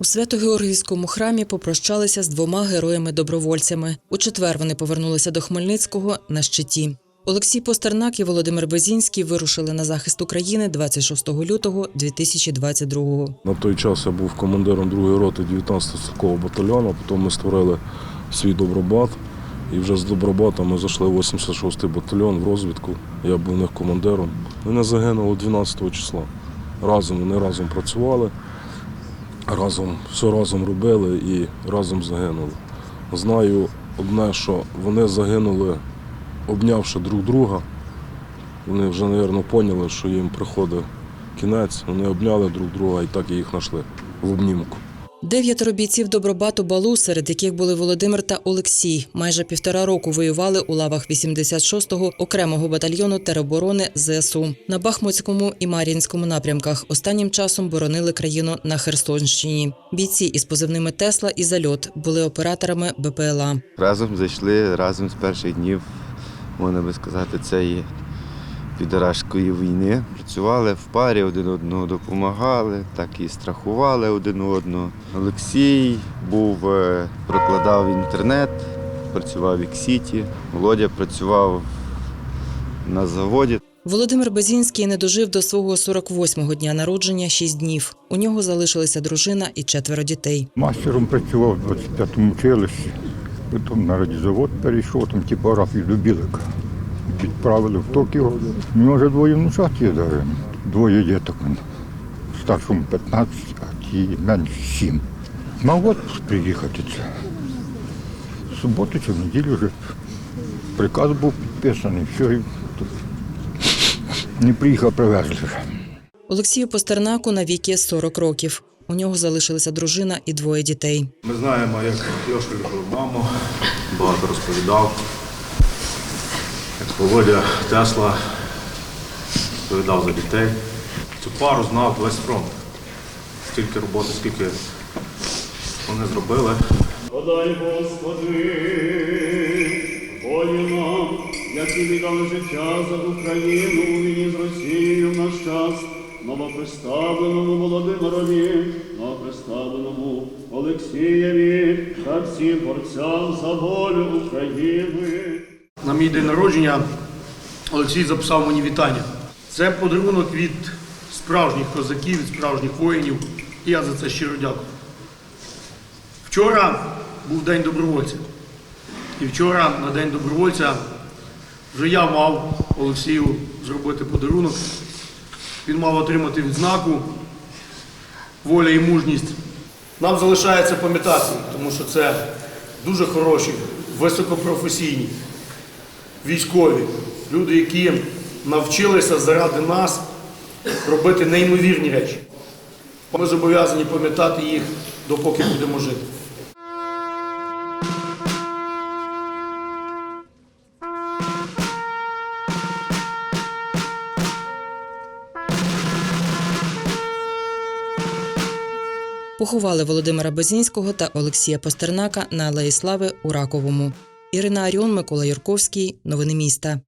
У Свято-Георгійському храмі попрощалися з двома героями-добровольцями. У четвер вони повернулися до Хмельницького на щиті. Олексій Постернак і Володимир Безінський вирушили на захист України 26 лютого 2022-го. На той час я був командиром 2-ї роти 19-го стрілкового батальйону, потім ми створили свій Добробат. І вже з Добробата ми зайшли в 86-й батальйон в розвідку. Я був у них командиром. Вони загинули 12 числа. Разом вони разом працювали, разом все разом робили і разом загинули. Знаю одне, що вони загинули, обнявши друг друга. Вони вже, мабуть, поняли, що їм приходить кінець. Вони обняли друг друга і так їх знайшли в обнімку. Дев'ятеро бійців добробату Балу, серед яких були Володимир та Олексій, майже півтора року воювали у лавах 86-го окремого батальйону тероборони ЗСУ на Бахмутському і Мар'їнському напрямках. Останнім часом боронили країну на Херсонщині. Бійці із позивними Тесла і Зальот були операторами БПЛА. Разом зайшли разом з перших днів, можна би сказати, цієї підарашської війни. Працювали в парі, один одного допомагали, так і страхували один одного. Олексій був, е, прокладав інтернет, працював в Іксіті. Володя працював на заводі. Володимир Безінський не дожив до свого 48-го дня народження 6 днів. У нього залишилися дружина і четверо дітей. Мастером працював в 25-му училищі, потім на радіозавод перейшов, там типографію до Білика. Відправили в Токіо. У нього вже двоє внучат є даже. Двоє діток. Старшому 15, а ті менше 7. Мав отпуск приїхати це. В суботу чи в неділю вже приказ був підписаний, все, і не приїхав, привезли. Олексію Постернаку навіки 40 років. У нього залишилися дружина і двоє дітей. Ми знаємо, як Йошка любив маму, багато розповідав. Володя Тесла розповідав за дітей. Цю пару знав весь фронт. Стільки роботи, скільки вони зробили. Подай, Господи, волю нам, які віддали життя за Україну війні з Росією в наш час, новоприставленому Володимирові, новоприставленому Олексієві та всім борцям за волю України. На мій день народження Олексій записав мені вітання. Це подарунок від справжніх козаків, від справжніх воїнів. І я за це щиро дякую. Вчора був День добровольця. І вчора на День добровольця вже я мав Олексію зробити подарунок. Він мав отримати відзнаку воля і мужність. Нам залишається пам'ятати, тому що це дуже хороші, високопрофесійні військові, люди, які навчилися заради нас робити неймовірні речі. Ми зобов'язані пам'ятати їх, допоки будемо жити. Поховали Володимира Безінського та Олексія Постернака на Алеї Слави у Раковому. Ірина Аріон, Микола Юрковський. Новини міста.